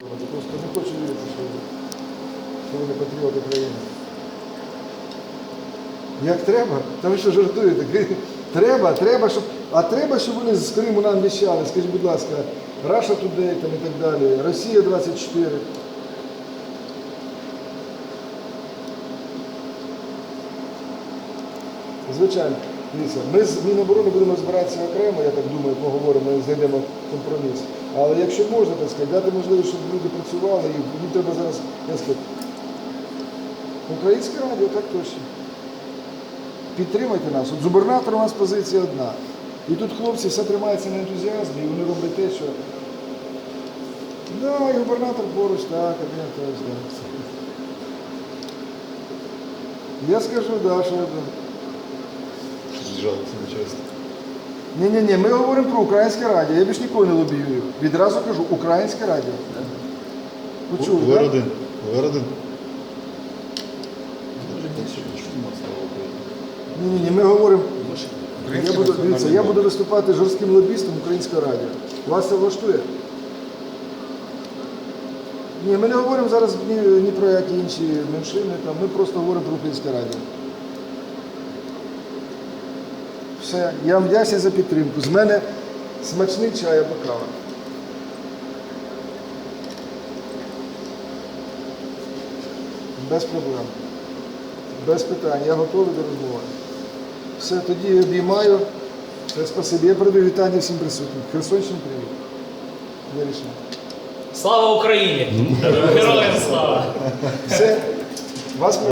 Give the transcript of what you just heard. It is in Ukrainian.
Просто не хочу вірити, що, вони патріоти країни. Як треба? Та ви що жартуєте? Треба, треба, щоб. А треба, щоб вони з Криму нам віщали. Скажіть, будь ласка, Раша Today там і так далі, Росія 24. Звичайно, ми з Міноборони будемо збиратися окремо, я так думаю, поговоримо і знайдемо компроміс. Але якщо можна, так сказати, дати можливість, щоб люди працювали, і їм треба зараз, я скажу, українське радіо, так точно. Підтримайте нас. От з губернатором у нас позиція одна. І тут хлопці все тримається на ентузіазмі, і вони роблять те, що. Да, і губернатор поруч, так, я теж, так. Я скажу, да, що. Да. Жалується начальство. Ні-ні-ні, ми говоримо про українське радіо. Я більш ніколи не лобіюю. Відразу кажу, українське радіо. Почули, Ви так? один. Ви один. Ні-ні-ні, ми говоримо. Я буду, дивіться, я буду виступати жорстким лобістом українського радіо. Вас це влаштує? Ні, ми не говоримо зараз ні, ні про які інші меншини, там, ми просто говоримо про українське радіо. Все, я вам вдячний за підтримку. З мене смачний чай або кава. Без проблем. Без питань. Я готовий до розмови. Все, тоді обіймаю. Все, спасибі. Я передаю вітання всім присутнім. Херсонщині привіт. Вирішено. Слава Україні! Героям слава! Все. Вас